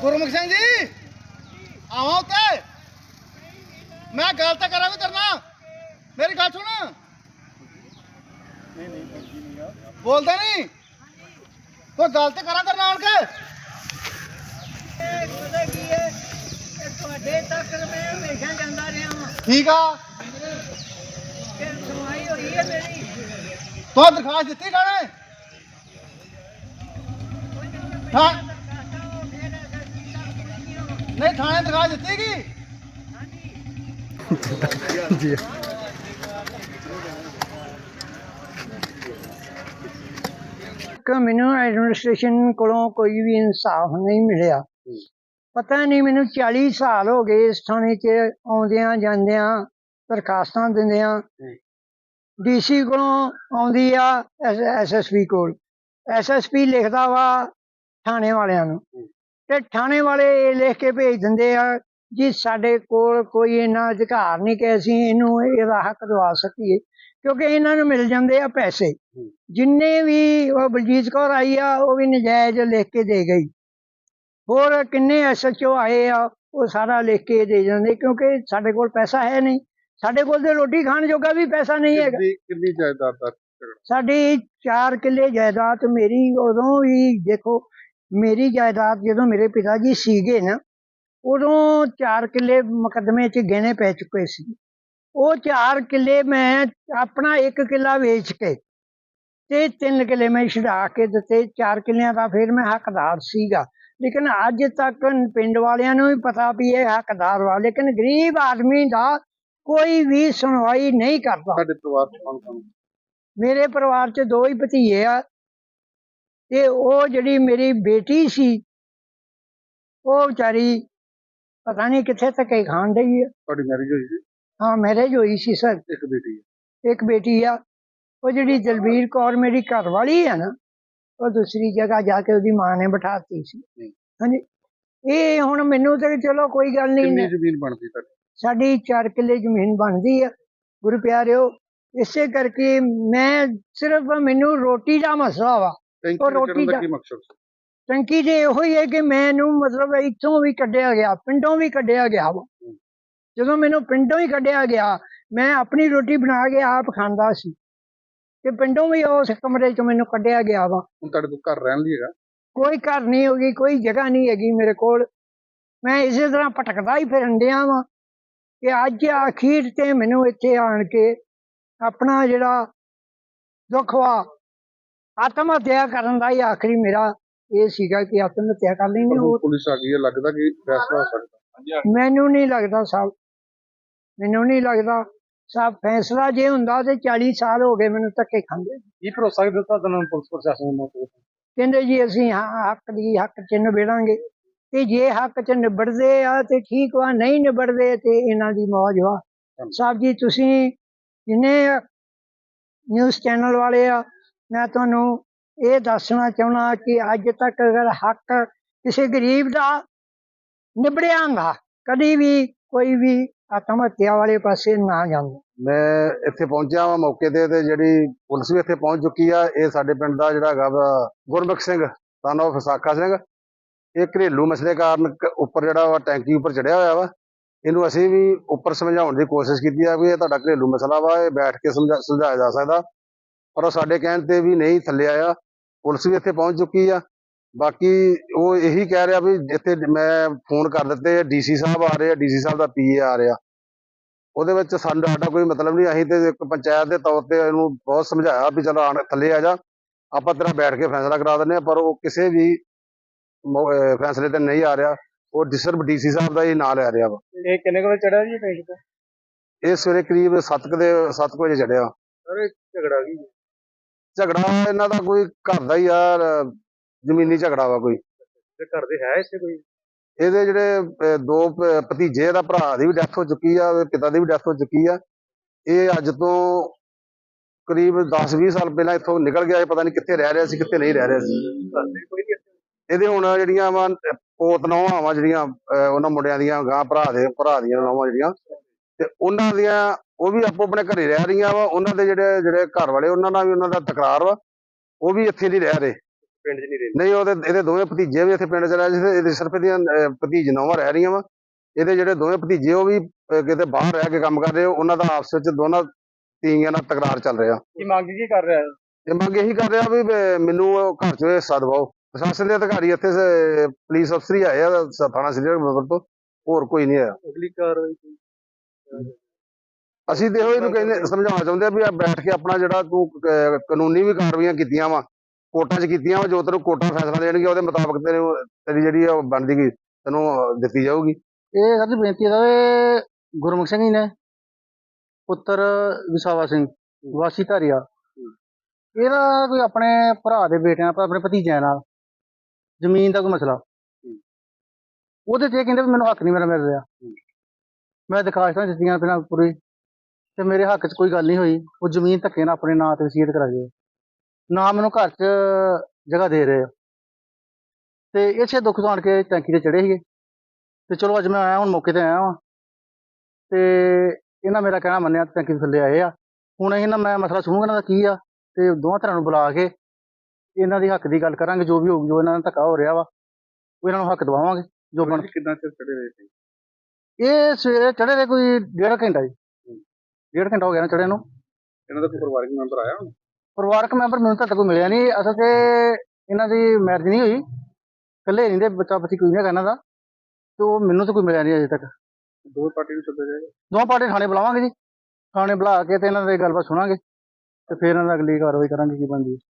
ਗੁਰਮੁਖ ਸਿੰਘ ਜੀ, ਆਵਾਂ ਉੱਤੇ? ਮੈਂ ਗੱਲ ਤਾਂ ਕਰਾਂ ਵੀ ਕਰਨਾ ਮੇਰੀ ਗੱਲ ਸੁਣ। ਬੋਲਦਾ ਨਹੀਂ। ਕੋਈ ਗੱਲ ਤੇ ਕਰਾਂ ਕਰਨਾ ਆਣ ਕੇ? ਪਤਾ ਕੀ ਹੈ ਇਹ ਤੁਹਾਡੇ ਤੱਕ ਮੈਂ ਹਮੇਸ਼ਾ ਜਾਂਦਾ ਰਿਹਾ ਹਾਂ ਠੀਕ ਆ। ਫਿਰ ਸੁਣਵਾਈ ਹੋਈ ਹੈ ਮੇਰੀ ਤੂੰ ਦਰਖਾਸਤ ਦਿੱਤੀ ਥਾਣੇ ਹਾਂ। ਨਹੀਂ ਥਾਣੇ ਦਰਖਾਸਤ ਦਿੱਤੀ ਕੀ? ਕਿ ਮੈਨੂੰ ਐਡਮਿਨਿਸਟ੍ਰੇਸ਼ਨ ਕੋਲੋਂ ਕੋਈ ਵੀ ਇਨਸਾਫ ਨਹੀਂ ਮਿਲਿਆ। ਪਤਾ ਨਹੀਂ ਮੈਨੂੰ 40 ਸਾਲ ਹੋ ਗਏ ਇਸ ਥਾਣੇ 'ਚ ਆਉਂਦਿਆਂ ਜਾਂਦਿਆਂ ਦਰਖਾਸਤਾਂ ਦਿੰਦਿਆਂ। ਡੀਸੀ ਕੋਲੋਂ ਆਉਂਦੀ ਆ ਐਸਐਸਪੀ ਕੋਲ। ਐਸਐਸਪੀ ਲਿਖਦਾ ਵਾ ਥਾਣੇ ਵਾਲਿਆਂ ਨੂੰ। ਤੇ ਥਾਣੇ ਵਾਲੇ ਇਹ ਲਿਖ ਕੇ ਭੇਜ ਦਿੰਦੇ ਆ ਜੀ ਸਾਡੇ ਕੋਲ ਕੋਈ ਇਹਨਾਂ ਅਧਿਕਾਰ ਨਹੀਂ ਕਿ ਅਸੀਂ ਇਹਨੂੰ ਇਹਦਾ ਹੱਕ ਦਵਾ ਸਕੀਏ ਕਿਉਂਕਿ ਇਹਨਾਂ ਨੂੰ ਮਿਲ ਜਾਂਦੇ ਆ ਪੈਸੇ। ਜਿੰਨੇ ਵੀ ਉਹ ਬਲਜੀਤ ਕੌਰ ਆਈ ਆ ਉਹ ਵੀ ਨਜਾਇਜ਼ ਲਿਖ ਕੇ ਦੇ ਗਈ। ਹੋਰ ਕਿੰਨੇ ਐਸਐਚਓ ਆਏ ਆ ਉਹ ਸਾਰਾ ਲਿਖ ਕੇ ਦੇ ਜਾਂਦੇ ਕਿਉਂਕਿ ਸਾਡੇ ਕੋਲ ਪੈਸਾ ਹੈ ਨਹੀਂ। ਸਾਡੇ ਕੋਲ ਤੇ ਰੋਟੀ ਖਾਣ ਜੋਗਾ ਵੀ ਪੈਸਾ ਨਹੀਂ ਹੈਗਾ। ਕਿੰਨੀ ਜਾਇਦਾਦ ਦਾ? ਸਾਡੀ 4 ਕਿੱਲੇ ਜਾਇਦਾਦ ਮੇਰੀ ਉਦੋਂ ਵੀ ਦੇਖੋ ਮੇਰੀ ਜਾਇਦਾਦ ਜਦੋਂ ਮੇਰੇ ਪਿਤਾ ਜੀ ਸੀਗੇ ਨਾ ਉਦੋਂ 4 ਕਿੱਲੇ ਮੁਕੱਦਮੇ 'ਚ ਗਹਿਣੇ ਪੈ ਚੁੱਕੇ ਸੀ। ਉਹ 4 ਕਿੱਲੇ ਮੈਂ ਆਪਣਾ 1 ਕਿੱਲਾ ਵੇਚ ਕੇ ਤੇ 3 ਕਿੱਲੇ ਮੈਂ ਛਡਾ ਕੇ ਦਿੱਤੇ। 4 ਕਿੱਲਿਆਂ ਦਾ ਫਿਰ ਮੈਂ ਹੱਕਦਾਰ ਸੀਗਾ। ਲੇਕਿਨ ਅੱਜ ਤੱਕ ਪਿੰਡ ਵਾਲਿਆਂ ਨੂੰ ਵੀ ਪਤਾ ਵੀ ਇਹ ਹੱਕਦਾਰ ਵਾ ਲੇਕਿਨ ਗਰੀਬ ਆਦਮੀ ਦਾ ਕੋਈ ਵੀ ਸੁਣਵਾਈ ਨਹੀਂ ਕਰਦਾ। ਤੁਹਾਡੇ ਪਰਿਵਾਰ ਚ ਕੌਣ ਕੌਣ? ਮੇਰੇ ਪਰਿਵਾਰ 'ਚ ਦੋ ਹੀ ਭਤੀਜੇ ਆ। ਤੇ ਉਹ ਜਿਹੜੀ ਮੇਰੀ ਬੇਟੀ ਸੀ ਉਹ ਵਿਚਾਰੀ ਪਤਾ ਨਹੀਂ ਕਿੱਥੇ ਧੱਕੇ ਖਾਣ ਡਈ ਆ। ਤੁਹਾਡੀ ਮੈਰਿਜ ਹੋਈ ਸੀ? ਹਾਂ ਮੈਰਿਜ ਹੋਈ ਸੀ ਸਰ ਇੱਕ ਬੇਟੀ ਹੈ ਇੱਕ ਬੇਟੀ ਆ। ਉਹ ਜਿਹੜੀ ਦਲਬੀਰ ਕੌਰ ਮੇਰੀ ਘਰ ਵਾਲੀ ਆ ਨਾ ਉਹ ਦੂਸਰੀ ਜਗ੍ਹਾ ਜਾ ਕੇ ਉਹਦੀ ਮਾਂ ਨੇ ਬਿਠਾਤੀ ਸੀ। ਹਾਂਜੀ। ਇਹ ਹੁਣ ਮੈਨੂੰ ਤੇ ਚਲੋ ਕੋਈ ਗੱਲ ਕਿੰਨੀ ਨਹੀਂ ਜ਼ਮੀਨ ਬਣਦੀ ਤੁਹਾਡੀ? ਸਾਡੀ 4 ਕਿੱਲੇ ਜ਼ਮੀਨ ਬਣਦੀ ਆ ਗੁਰੂ ਪਿਆਰਿਓ। ਇਸੇ ਕਰਕੇ ਮੈਂ ਸਿਰਫ ਮੈਨੂੰ ਰੋਟੀ ਦਾ ਮਸਲਾ ਵਾ। ਟੈਂਕੀ ਉਹ ਰੋਟੀ ਦਾ ਕੀ ਮਕਸਦ? ਸੀ ਟੰਕੀ ਦੇ ਇਹੋ ਹੀ ਹੈ ਕਿ ਮੈਨੂੰ ਮਤਲਬ ਇੱਥੋਂ ਵੀ ਕੱਢਿਆ ਗਿਆ ਪਿੰਡੋਂ ਵੀ ਕੱਢਿਆ ਗਿਆ ਵਾ। ਜਦੋਂ ਮੈਨੂੰ ਪਿੰਡੋਂ ਹੀ ਕੱਢਿਆ ਗਿਆ ਮੈਂ ਆਪਣੀ ਰੋਟੀ ਬਣਾ ਕੇ ਆਪ ਖਾਂਦਾ ਸੀ। ਤੇ ਪਿੰਡੋਂ ਵੀ ਉਸ ਕਮਰੇ 'ਚ ਮੈਨੂੰ ਕੱਢਿਆ ਗਿਆ ਵਾ। ਹੁਣ ਤੁਹਾਡੇ ਕੋਲ ਘਰ ਰਹਿਣ ਲਈ ਹੈਗਾ? ਕੋਈ ਘਰ ਨਹੀਂ ਹੋਗੀ ਕੋਈ ਜਗ੍ਹਾ ਨਹੀਂ ਹੈਗੀ ਮੇਰੇ ਕੋਲ। ਮੈਂ ਇਸੇ ਤਰ੍ਹਾਂ ਭਟਕਦਾ ਹੀ ਫਿਰਨ ਡਿਆ ਵਾਂ ਕਿ ਅੱਜ ਅਖੀਰ ਤੇ ਮੈਨੂੰ ਇੱਥੇ ਆਣ ਕੇ ਆਪਣਾ ਜਿਹੜਾ ਦੁੱਖ ਵਾ ਆਤਮ ਹੱਤਿਆ ਕਰਨ ਦਾ ਹੀ ਆਖਰੀ ਮੇਰਾ ਇਹ ਸੀਗਾ ਕਿ ਆਤਮ ਹੱਤਿਆ ਕਰ ਪਰ ਹੁਣ ਉਹ ਪੁਲਿਸ ਆ ਗਈ ਹੈ ਲੱਗਦਾ ਕਿ ਫੈਸਲਾ ਹੋ ਸਕਦਾ। ਮੈਨੂੰ ਨਹੀਂ ਲੱਗਦਾ ਸਾਹਿਬ ਮੈਨੂੰ ਨਹੀਂ ਲੱਗਦਾ ਸਾਹਿਬ ਫੈਸਲਾ ਜੇ ਹੁੰਦਾ ਤੇ 40 ਸਾਲ ਹੋ ਗਏ ਮੈਨੂੰ ਧੱਕੇ ਖਾਂਦੇ। ਕੀ ਭਰੋਸਾ ਦਿੱਤਾ ਤੁਹਾਨੂੰ ਪੁਲਿਸ ਪ੍ਰਸ਼ਾਸਨ ਨੂੰ? ਕਹਿੰਦੇ ਜੀ ਅਸੀਂ ਹਾਂ ਹੱਕ ਦੀ ਹੱਕ ਚ ਨਿਬੇੜਾਂਗੇ। ਤੇ ਜੇ ਹੱਕ ਚ ਨਿਬੜਦੇ ਆ ਤੇ ਠੀਕ ਵਾ ਨਹੀਂ ਨਿਬੜਦੇ ਤੇ ਇਹਨਾਂ ਦੀ ਮੌਜ ਵਾ। ਸਾਹਿਬ ਜੀ ਤੁਸੀਂ ਜਿੰਨੇ ਨਿਊਜ਼ ਚੈਨਲ ਵਾਲੇ ਆ ਮੈਂ ਤੁਹਾਨੂੰ ਇਹ ਦੱਸਣਾ ਚਾਹੁੰਦਾ ਕਿ ਅੱਜ ਤੱਕ ਅਗਰ ਹੱਕ ਕਿਸੇ ਗਰੀਬ ਦਾ ਨਿਬੜਿਆ ਕਦੀ ਵੀ ਕੋਈ ਵੀ ਆਤਮ ਹੱਤਿਆ ਵਾਲੇ ਪਾਸੇ ਨਾ ਜਾਂਦਾ। ਮੈਂ ਇੱਥੇ ਪਹੁੰਚਿਆ ਵਾਂ ਮੌਕੇ ਤੇ ਤੇ ਜਿਹੜੀ ਪੁਲਿਸ ਵੀ ਇੱਥੇ ਪਹੁੰਚ ਚੁੱਕੀ ਆ, ਇਹ ਸਾਡੇ ਪਿੰਡ ਦਾ ਜਿਹੜਾ ਹੈਗਾ ਗੁਰਮੁਖ ਸਿੰਘ ਸਨ of ਵਿਸਾਖਾ ਸਿੰਘ। ਇਹ ਘਰੇਲੂ ਮਸਲੇ ਕਾਰਨ ਕ- ਉੱਪਰ ਜਿਹੜਾ ਵਾ ਟੈਂਕੀ ਉੱਪਰ ਚੜਿਆ ਹੋਇਆ ਵਾ। ਇਹਨੂੰ ਅਸੀਂ ਵੀ ਉੱਪਰ ਸਮਝਾਉਣ ਦੀ ਕੋਸ਼ਿਸ਼ ਕੀਤੀ ਆ ਵੀ ਇਹ ਤੁਹਾਡਾ ਘਰੇਲੂ ਮਸਲਾ ਵਾ, ਇਹ ਬੈਠ ਕੇ ਸਮਝਾ ਸੁਲਝਾਇਆ ਜਾ ਸਕਦਾ। ਪਰ ਉਹ ਸਾਡੇ ਕਹਿਣ ਤੇ ਵੀ ਨਹੀਂ ਥੱਲੇ ਆਇਆ। ਪੁਲਿਸ ਵੀ ਇੱਥੇ ਪਹੁੰਚ ਚੁੱਕੀ ਆ। ਬਾਕੀ ਉਹ ਇਹੀ ਕਹਿ ਰਿਹਾ ਵੀ ਇੱਥੇ ਮੈਂ ਫੋਨ ਕਰ ਦਿੱਤੇ ਡੀਸੀ ਸਾਹਿਬ ਆ ਰਹੇ ਆ ਡੀਸੀ ਸਾਹਿਬ ਦਾ ਪੀਏ ਆ ਰਿਹਾ। ਉਹਦੇ ਵਿੱਚ ਸਾਨੂੰ ਸਾਡਾ ਕੋਈ ਮਤਲਬ ਨਹੀਂ ਅਸੀਂ ਤੇ ਇੱਕ ਪੰਚਾਇਤ ਦੇ ਤੌਰ ਤੇ ਇਹਨੂੰ ਬਹੁਤ ਸਮਝਾਇਆ ਵੀ ਚਲੋ ਆਣ ਥੱਲੇ ਆ ਜਾ। ਆਪਾਂ ਤੇਰਾ ਬੈਠ ਕੇ ਫੈਸਲਾ ਕਰਾ ਦਿੰਦੇ ਆ ਪਰ ਉਹ ਕਿਸੇ ਵੀ ਫੈਸਲੇ ਤੇ ਨਹੀਂ ਆ ਰਿਹਾ। ਉਹ ਸਿਰਫ ਡੀਸੀ ਸਾਹਿਬ ਦਾ ਹੀ ਨਾਂ ਲੈ ਰਿਹਾ ਵਾ। ਇਹ ਕਿੰਨੇ ਕੋਲ ਚੜਿਆ ਜੀ ਟੈਂਕੀ ਤੇ ਇਹ ਸਵੇਰੇ ਕਰੀਬ 7 ਦੇ 7 ਵਜੇ ਚੜਿਆ ਅਰੇ ਝਗੜਾ ਕੀ ਝਗੜਾ ਇਹਨਾਂ ਦਾ ਕੋਈ ਘਰ ਦਾ ਹੀ ਆ ਜ਼ਮੀਨੀ ਝਗੜਾ ਵਾ ਕੋਈ। ਤੇ ਘਰ ਦੇ ਹੈ ਇੱਥੇ ਕੋਈ? ਇਹਦੇ ਜਿਹੜੇ ਅਹ, ਦੋ ਭ- ਭਤੀਜੇ ਦਾ ਭਰਾ ਦੀ ਵੀ ਡੈਥ ਹੋ ਚੁੱਕੀ ਆ ਉਹਦੇ ਪਿਤਾ ਦੀ ਵੀ ਡੈਥ ਹੋ ਚੁੱਕੀ ਆ। ਇਹ ਅੱਜ ਤੋਂ ਕਰੀਬ 10-20 ਸਾਲ ਪਹਿਲਾਂ ਇੱਥੋਂ ਨਿਕਲ ਗਿਆ ਇਹ ਪਤਾ ਨਹੀਂ ਕਿੱਥੇ ਰਹਿ ਰਿਹਾ ਸੀ ਕਿੱਥੇ ਨਹੀਂ ਰਹਿ ਰਿਹਾ ਸੀ। ਕੋਈ ਨਹੀਂ ਇਹਦੇ ਹੁਣ ਜਿਹੜੀਆਂ ਵਾ ਪੋਤ ਨੌਵਾਂ ਵਾ ਜਿਹੜੀਆਂ ਅਹ, ਉਹਨਾਂ ਮੁੰਡਿਆਂ ਦੀਆਂ ਗਾਂ ਭਰਾ ਦੇ ਭਰਾ ਦੀਆਂ ਨੌਵਾਂ ਜਿਹੜੀਆਂ। ਤੇ ਉਹਨਾਂ ਦੀਆਂ ਉਹ ਵੀ ਆਪੋ ਆਪਣੇ ਘਰੇ ਰਹਿ ਰਹੀਆਂ ਵਾ ਉਹਨਾਂ ਦੇ ਜਿਹੜੇ ਜਿਹੜੇ ਘਰ ਵਾਲੇ ਉਹਨਾਂ ਨਾਲ ਵੀ ਉਹਨਾਂ ਦਾ ਤਕਰਾਰ ਵਾ ਉਹ ਵੀ ਇੱਥੇ ਨਹੀਂ ਰਹਿ ਰਹੇ। ਪਿੰਡ 'ਚ ਨਹੀਂ ਰਹਿੰਦੇ। ਨਹੀਂ ਉਹਦੇ ਇਹਦੇ ਦੋਵੇਂ ਭਤੀਜੇ ਵੀ ਇੱਥੇ ਪਿੰਡ ਚ ਰਹਿ ਜਿੱਥੇ ਇਹਦੇ ਸਿਰਫ ਇਹਦੀਆਂ ਭਤੀਜ ਨੌਵਾਂ ਰਹਿ ਰਹੀਆਂ ਵਾ। ਇਹਦੇ ਜਿਹੜੇ ਦੋਵੇਂ ਭਤੀਜੇ ਉਹ ਵੀ ਕਿਤੇ ਬਾਹਰ ਰਹਿ ਕੇ ਕੰਮ ਕਰ ਰਹੇ ਉਹਨਾਂ ਦਾ ਆਪਸ ਵਿੱਚ ਦੋਨਾਂ ਤੀਆਂ ਨਾਲ ਤਕਰਾਰ ਚੱਲ ਰਿਹਾ। ਕੀ ਮੰਗ ਕੀ ਕਰ ਰਿਹਾ? ਇਹ ਮੰਗ ਇਹੀ ਕਰ ਰਿਹਾ ਵੀ ਮੈਨੂੰ ਘਰ ਚ ਹਿੱਸਾ ਦਿਵਾਓ ਪ੍ਰਸ਼ਾਸਨ ਦੇ ਅਧਿਕਾਰੀ ਇੱਥੇ ਸ- ਪੁਲਿਸ ਅਫਸਰ ਹੀ ਆਏ ਆ ਥਾਣਾ ਨਗਰ ਤੋਂ ਹੋਰ ਕੋਈ ਨਹੀਂ ਆਇਆ। ਅਗਲੀ ਕਾਰਵਾਈ? ਅਸੀਂ ਤੇ ਇਹਨੂੰ ਕਹਿੰਦੇ ਸਮਝਾਉਣਾ ਚਾਹੁੰਦੇ ਆ ਵੀ ਆ ਬੈਠ ਕੇ ਆਪਣਾ ਜਿਹੜਾ ਤੂੰ ਕ- ਕਾਨੂੰਨੀ ਵੀ ਕਾਰਵਾਈਆਂ ਕੀਤੀਆਂ ਵਾ ਕੋਰਟਾਂ 'ਚ ਕੀਤੀਆਂ ਵਾ ਜੋ ਤੈਨੂੰ ਕੋਰਟਾਂ ਫੈਸਲਾ ਦੇਣਗੇ ਉਹਦੇ ਮੁਤਾਬਕ ਤੇਰੇ ਤੇਰੀ ਜਿਹੜੀ ਆ ਉਹ ਬਣਦੀ ਗਈ ਤੈਨੂੰ ਅਹ, ਦਿੱਤੀ ਜਾਊਗੀ। ਇਹ ਸਰ ਜੀ ਬੇਨਤੀ ਹੈ ਇਹ ਗੁਰਮੁਖ ਸਿੰਘ ਜੀ ਨੇ ਪੁੱਤਰ ਵਿਸਾਵਾ ਸਿੰਘ ਵਾਸੀ ਧਾਰੀਆ। ਇਹਦਾ ਕੋਈ ਆਪਣੇ ਭਰਾ ਦੇ ਬੇਟਿਆਂ ਪਰ ਆਪਣੇ ਭਤੀਜਿਆਂ ਨਾਲ ਜ਼ਮੀਨ ਦਾ ਕੋਈ ਮਸਲਾ। ਉਹਦੇ ਤੇ ਇਹ ਕਹਿੰਦੇ ਵੀ ਮੈਨੂੰ ਹੱਕ ਨਹੀਂ ਮੇਰਾ ਮਿਲ ਰਿਹਾ। ਮੈਂ ਦਰਖਾਸਤਾਂ ਦਿੱਤੀਆਂ ਪਹਿਲਾਂ ਪੂਰੀ। ਤੇ ਮੇਰੇ ਹੱਕ 'ਚ ਕੋਈ ਗੱਲ ਨਹੀਂ ਹੋਈ। ਉਹ ਜ਼ਮੀਨ ਧੱਕੇ ਨਾਲ ਆਪਣੇ ਨਾਂ ਤੇ ਵਸੀਅਤ ਕਰਾ ਗਏ। ਨਾ ਮੈਨੂੰ ਘਰ 'ਚ ਜਗ੍ਹਾ ਦੇ ਰਹੇ ਆ। ਤੇ ਇਸੇ ਦੁੱਖ ਤੋਂ ਆਣ ਕੇ ਟੈਂਕੀ ਤੇ ਚੜੇ ਸੀਗੇ। ਤੇ ਚਲੋ ਅੱਜ ਮੈਂ ਆਇਆ ਹੁਣ ਮੌਕੇ ਤੇ ਆਇਆ ਵਾਂ। ਤੇ ਇਹਨਾਂ ਮੇਰਾ ਕਹਿਣਾ ਮੰਨਿਆ ਟੈਂਕੀ ਦੇ ਥੱਲੇ ਆਏ ਆ। ਹੁਣ ਇਹਨਾਂ ਮੈਂ ਮਸਲਾ ਸੁਣੂਗਾ ਇਹਨਾਂ ਦਾ ਕੀ ਆ ਤੇ ਦੋਵਾਂ ਤਰ੍ਹਾਂ ਨੂੰ ਬੁਲਾ ਕੇ ਇਹਨਾਂ ਦੀ ਹੱਕ ਦੀ ਗੱਲ ਕਰਾਂਗੇ। ਜੋ ਵੀ ਹੋਊਗੀ ਜੋ ਇਹਨਾਂ ਨਾਲ ਧੱਕਾ ਹੋ ਰਿਹਾ ਵਾ ਉਹ ਇਹਨਾਂ ਨੂੰ ਹੱਕ ਦਿਵਾਵਾਂਗੇ। ਜੋ ਬਣ ਕਿੰਨਾ ਚਿਰ ਚੜੇ ਰਹੇ ਸੀ। ਇਹ ਸਵੇਰੇ ਚੜੇ ਦੇ ਕੋਈ ਡੇਢ ਘੰਟਾ ਜੀ। ਡੇਢ ਘੰਟਾ ਹੋ ਗਿਆ ਨਾ ਚੜੇ ਨੂੰ। ਇਹਨਾਂ ਦਾ ਕੋਈ ਪਰਿਵਾਰਕ ਮੈਂਬਰ ਆਇਆ ਪਰਿਵਾਰਕ ਮੈਂਬਰ ਮੈਨੂੰ ਤਾਂ ਕੋਈ ਮਿਲਿਆ ਨਹੀਂ ਅਸਲ ਤੇ ਇਹਨਾਂ ਦੀ ਮੈਰਿਜ ਨਹੀਂ ਹੋਈ। ਇਕੱਲੇ ਨਹੀਂ ਦੇ ਬੱਚਾ ਬੱਚੀ ਕੋਈ ਨਹੀਂ ਹੈਗਾ ਇਹਨਾਂ ਦਾ। ਤੇ ਉਹ ਮੈਨੂੰ ਤਾਂ ਕੋਈ ਮਿਲਿਆ ਨਹੀਂ ਅਜੇ ਤੱਕ। ਦੋ ਪਾਰਟੀ ਨੂੰ ਸੱਦਿਆ ਜਾਏਗਾ? ਦੋਵਾਂ ਪਾਰਟੀ ਥਾਣੇ ਬੁਲਾਵਾਂਗੇ ਜੀ। ਥਾਣੇ ਬੁਲਾ ਕੇ ਤੇ ਇਹਨਾਂ ਦੀ ਗੱਲਬਾਤ ਸੁਣਾਂਗੇ। ਤੇ ਫਿਰ ਇਹਨਾਂ ਦਾ ਅਗਲੀ ਕਾਰਵਾਈ ਕਰਾਂਗੇ ਕੀ ਬਣਦੀ ਹੈ।